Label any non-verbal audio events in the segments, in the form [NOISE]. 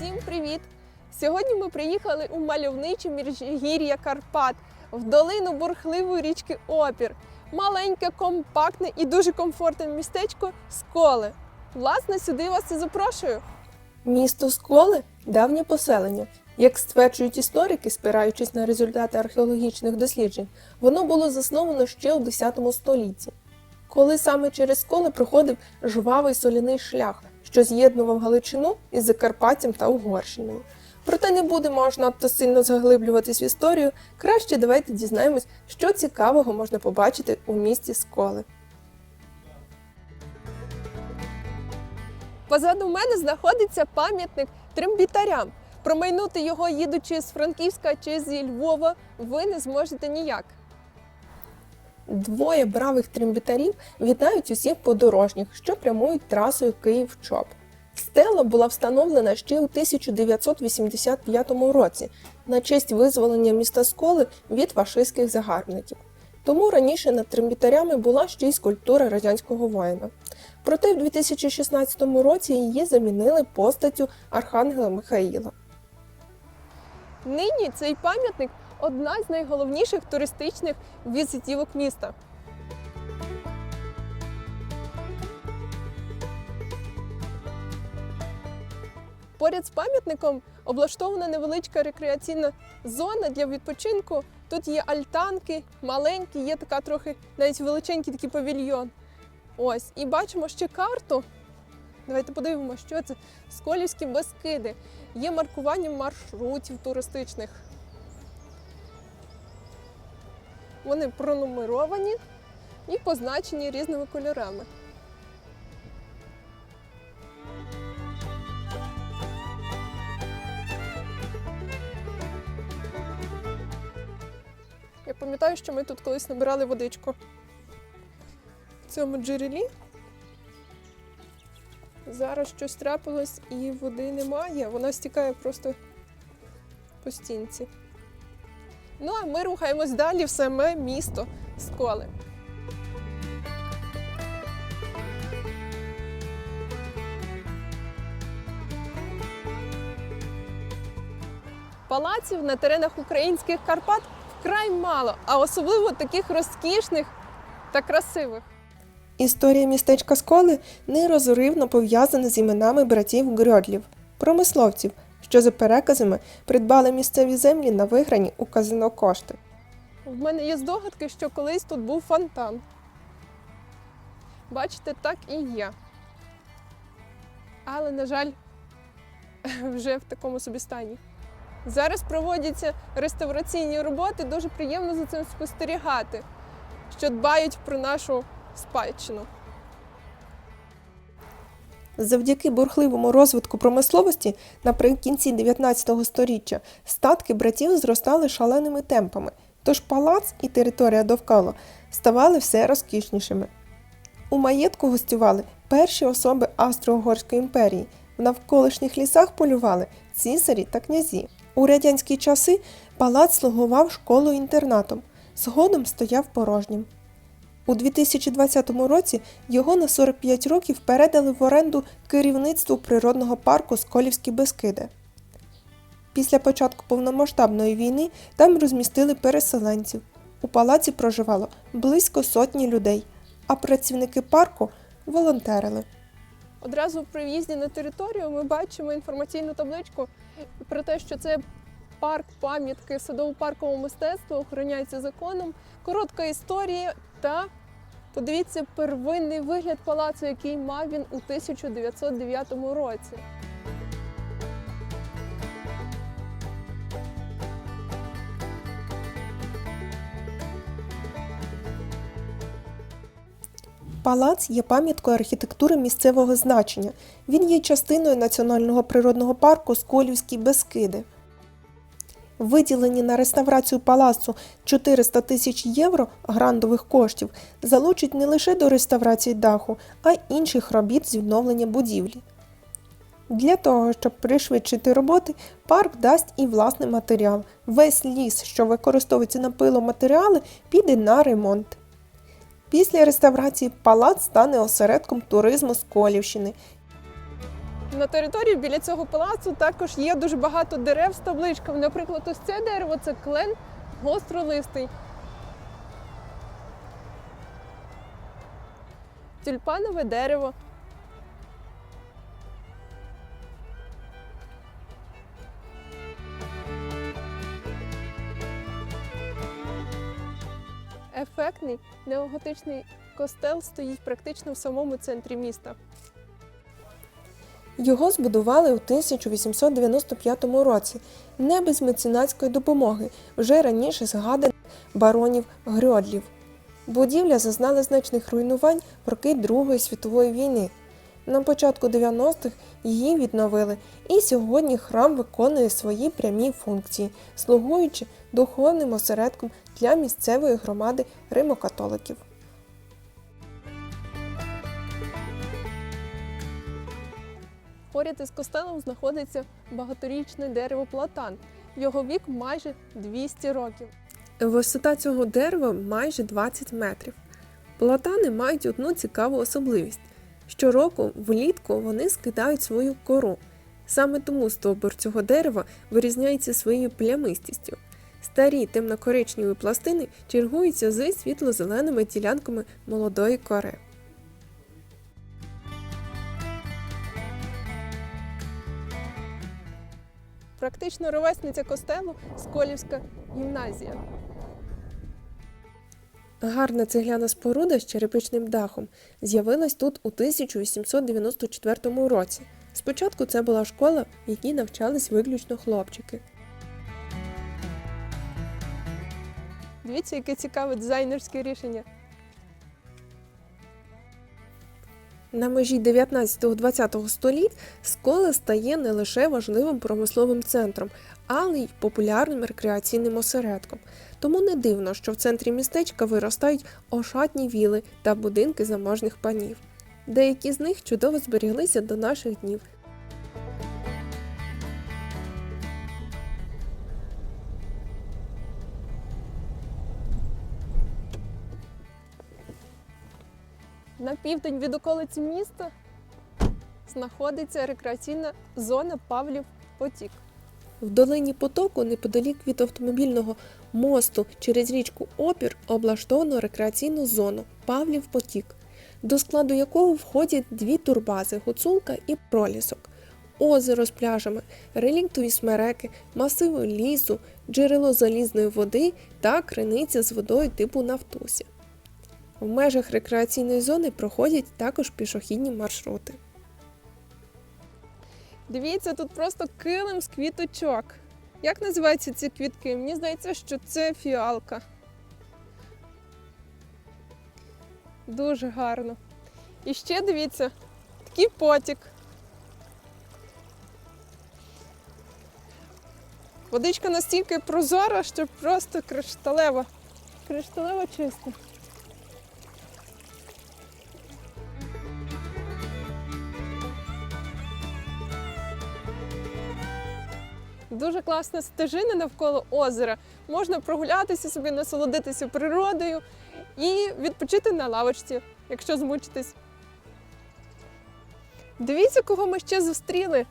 Всім привіт! Сьогодні ми приїхали у мальовниче міжгір'я Карпат в долину бурхливої річки Опір. Маленьке, компактне і дуже комфортне містечко Сколи. Власне, сюди вас і запрошую. Місто Сколи давнє поселення. Як стверджують історики, спираючись на результати археологічних досліджень, воно було засновано ще у X столітті, коли саме через сколи проходив жвавий соляний шлях, що з'єднував Галичину із Закарпаттям та Угорщиною. Проте не будемо аж надто сильно заглиблюватись в історію. Краще давайте дізнаємось, що цікавого можна побачити у місті Сколи. Позаду мене знаходиться пам'ятник трембітарям. Промайнути його, їдучи з Франківська чи зі Львова, ви не зможете ніяк. Двоє бравих трембітарів вітають усіх подорожніх, що прямують трасою Київ-Чоп. Стела була встановлена ще у 1985 році на честь визволення міста Сколи від фашистських загарбників. Тому раніше над трембітарями була ще й скульптура радянського воїна. Проте в 2016 році її замінили постаттю Архангела Михаїла. Нині цей пам'ятник одна з найголовніших туристичних візитівок міста. Поряд з пам'ятником облаштована невеличка рекреаційна зона для відпочинку. Тут є альтанки, маленькі, є така трохи навіть величенький такий павільйон. Ось, і бачимо ще карту. Давайте подивимося, що це. Сколівські Бескиди. Є маркування маршрутів туристичних. Вони пронумеровані і позначені різними кольорами. Я пам'ятаю, що ми тут колись набирали водичку в цьому джерелі. Зараз щось трапилось і води немає, вона стікає просто по стінці. Ну а ми рухаємось далі в саме місто Сколи. Палаців на теренах українських Карпат вкрай мало, а особливо таких розкішних та красивих. Історія містечка Сколи нерозривно пов'язана з іменами братів Грьодлів, промисловців, що за переказами придбали місцеві землі на виграні у казино кошти. В мене є здогадки, що колись тут був фонтан. Бачите, так і є. Але, на жаль, [LAUGHS] вже в такому собі стані. Зараз проводяться реставраційні роботи, дуже приємно за цим спостерігати, що дбають про нашу спадщину. Завдяки бурхливому розвитку промисловості наприкінці 19 століття статки братів зростали шаленими темпами, тож палац і територія довкола ставали все розкішнішими. У маєтку гостювали перші особи Австро-Угорської імперії. В навколишніх лісах полювали цісарі та князі. У радянські часи палац слугував школою-інтернатом, згодом стояв порожнім. У 2020 році його на 45 років передали в оренду керівництву природного парку Сколівські Бескиди. Після початку повномасштабної війни там розмістили переселенців. У палаці проживало близько сотні людей, а працівники парку волонтерили. Одразу при в'їзді на територію ми бачимо інформаційну табличку про те, що це парк пам'ятки садово-паркового мистецтва охороняється законом. Коротка історія та подивіться первинний вигляд палацу, який мав він у 1909 році. Палац є пам'яткою архітектури місцевого значення. Він є частиною національного природного парку Сколівські Бескиди. Виділені на реставрацію палацу 400 тисяч євро грантових коштів залучать не лише до реставрації даху, а й інших робіт з відновлення будівлі. Для того, щоб пришвидшити роботи, парк дасть і власний матеріал. Весь ліс, що використовується на пиломатеріали, піде на ремонт. Після реставрації палац стане осередком туризму Сколівщини На території біля цього палацу також є дуже багато дерев з табличками. Наприклад, ось це дерево це клен гостролистий. Тюльпанове дерево. Ефектний неоготичний костел стоїть практично в самому центрі міста. Його збудували у 1895 році не без меценатської допомоги, вже раніше згаданих баронів Грьодлів. Будівля зазнала значних руйнувань в роки Другої світової війни. На початку 90-х її відновили, і сьогодні храм виконує свої прямі функції, слугуючи духовним осередком для місцевої громади римокатоликів. Поряд із костелом знаходиться багаторічне дерево платан. Його вік майже 200 років. Висота цього дерева майже 20 метрів. Платани мають одну цікаву особливість. Щороку влітку вони скидають свою кору. Саме тому стовбур цього дерева вирізняється своєю плямистістю. Старі темнокоричневі пластини чергуються з світло-зеленими ділянками молодої кори. Практично ровесниця костелу Сколівська гімназія. Гарна цегляна споруда з черепичним дахом з'явилась тут у 1894 році. Спочатку це була школа, в якій навчались виключно хлопчики. Дивіться, яке цікаве дизайнерське рішення. На межі 19-20 століть скола стає не лише важливим промисловим центром, але й популярним рекреаційним осередком. Тому не дивно, що в центрі містечка виростають ошатні віли та будинки заможних панів. Деякі з них чудово зберіглися до наших днів. На південь від околиці міста знаходиться рекреаційна зона Павлів Потік. В долині потоку, неподалік від автомобільного мосту через річку Опір, облаштовано рекреаційну зону Павлів Потік, до складу якого входять дві турбази Гуцулка і Пролісок, озеро з пляжами, реліктові смереки, масиви лісу, джерело залізної води та криниця з водою типу Нафтусі. В межах рекреаційної зони проходять також пішохідні маршрути. Дивіться, тут просто килим з квіточок. Як називаються ці квітки? Мені здається, що це фіалка. Дуже гарно. І ще дивіться, такий потік. Водичка настільки прозора, що просто кришталева. Кришталево чиста. Дуже класна стежина навколо озера. Можна прогулятися собі, насолодитися природою і відпочити на лавочці, якщо змучитесь. Дивіться, кого ми ще зустріли.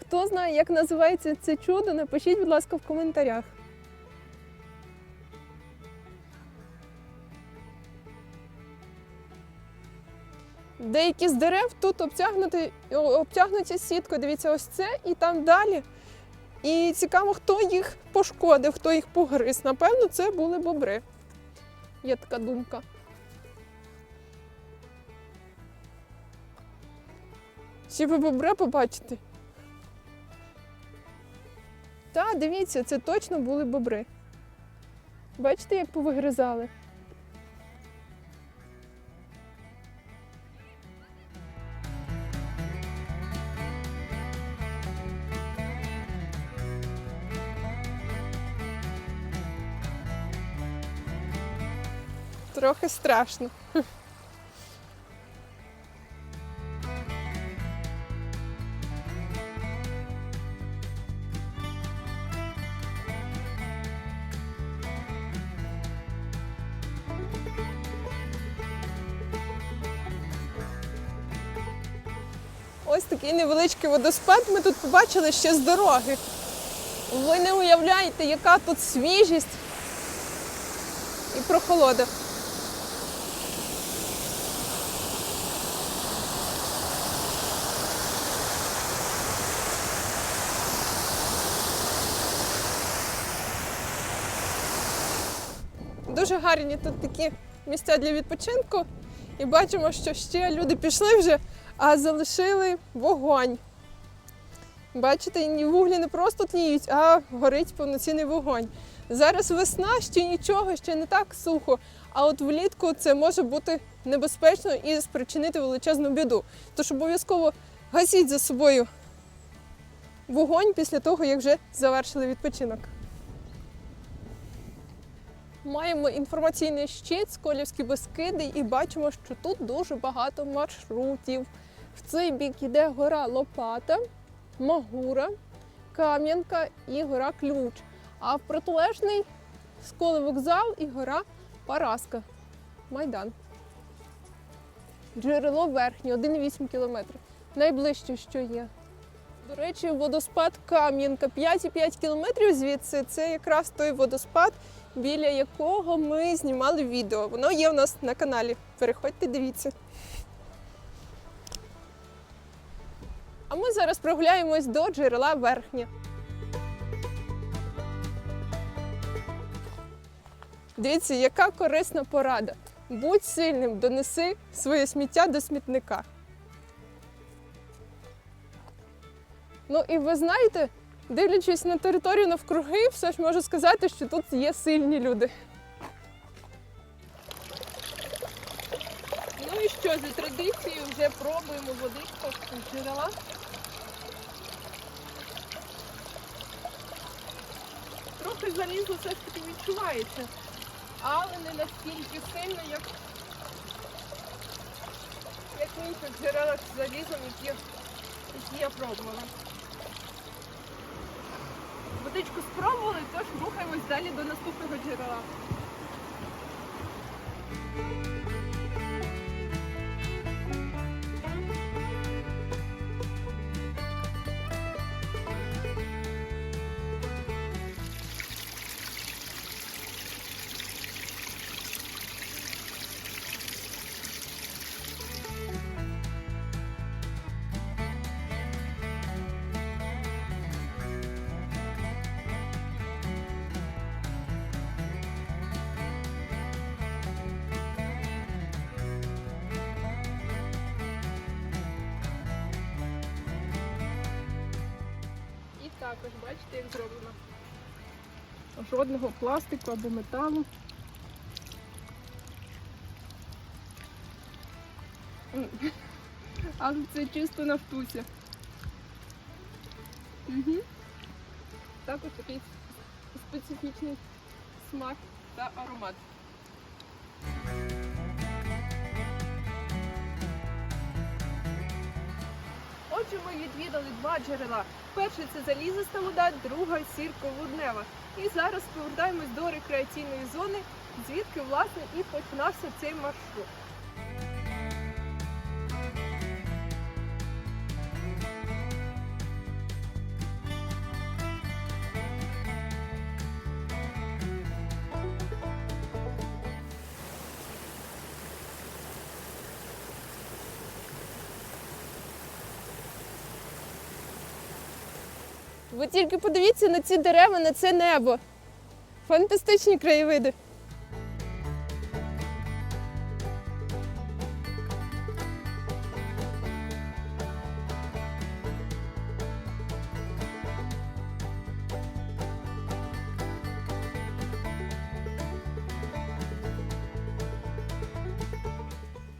Хто знає, як називається це чудо, напишіть, будь ласка, в коментарях. Деякі з дерев тут обтягнуті, обтягнуті сіткою. Дивіться, ось це і там далі. І цікаво, хто їх пошкодив, хто їх погриз. Напевно, це були бобри. Є така думка. Ще ви бобра побачите? Так, дивіться, це точно були бобри. Бачите, як повигризали? Трохи страшно. Ось такий невеличкий водоспад ми тут побачили ще з дороги. Ви не уявляєте, яка тут свіжість і прохолода. Дуже гарні тут такі місця для відпочинку. І бачимо, що ще люди пішли вже, а залишили вогонь. Бачите, ні вуглі не просто тліють, а горить повноцінний вогонь. Зараз весна, ще нічого, ще не так сухо. А от влітку це може бути небезпечно і спричинити величезну біду. Тож обов'язково гасіть за собою вогонь після того, як вже завершили відпочинок. Маємо інформаційний щит Сколівські Бескиди і бачимо, що тут дуже багато маршрутів. В цей бік іде гора Лопата, Магура, Кам'янка і гора Ключ. А в протилежний Сколи вокзал і гора Параска. Майдан. Джерело верхнє 1,8 кілометрів. Найближче, що є. До речі, водоспад Кам'янка 5,5 кілометрів звідси. Це якраз той водоспад, біля якого ми знімали відео. Воно є у нас на каналі. Переходьте, дивіться. А ми зараз прогуляємось до джерела верхнє. Дивіться, яка корисна порада. Будь сильним, донеси своє сміття до смітника. Ну і ви знаєте, дивлячись на територію навкруги, все ж можу сказати, що тут є сильні люди. Ну і що, за традицією вже пробуємо водичку з джерела. Трохи залізо все ж таки відчувається, але не настільки сильно, як, як в інших джерелах з залізом, які, які я пробувала. Водичку спробували, тож рухаємось далі до наступного джерела. Також бачите, як зроблено. Жодного пластику або металу. Але це чисто на втусі. Угу. Також такий специфічний смак та аромат. Отже, ми відвідали два джерела. Перше це залізиста вода, друга сірководнева. І зараз повертаємось до рекреаційної зони, звідки власне і починався цей маршрут. Ви тільки подивіться на ці дерева, на це небо. Фантастичні краєвиди.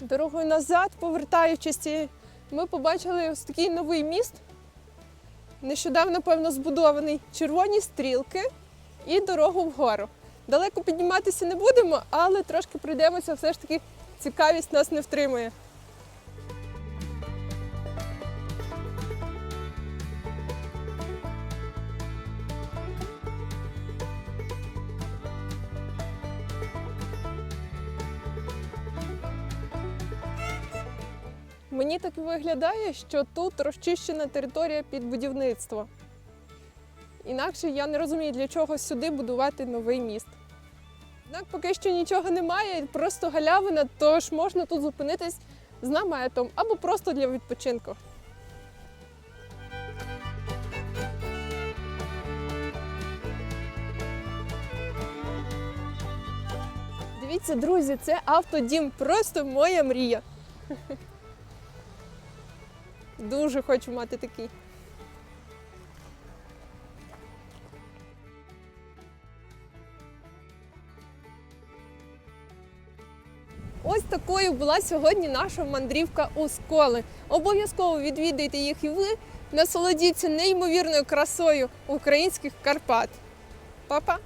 Дорогою назад, повертаючись, ми побачили ось такий новий міст. Нещодавно, певно, збудований червоні стрілки і дорогу вгору. Далеко підніматися не будемо, але трошки пройдемося, все ж таки цікавість нас не втримує. Мені так виглядає, що тут розчищена територія під будівництво. Інакше я не розумію, для чого сюди будувати новий міст. Однак поки що нічого немає, просто галявина, тож можна тут зупинитись з наметом або просто для відпочинку. Дивіться, друзі, це автодім, просто моя мрія. Дуже хочу мати такий. Ось такою була сьогодні наша мандрівка у сколи. Обов'язково відвідайте їх і ви. Насолодіться неймовірною красою українських Карпат. Па-па!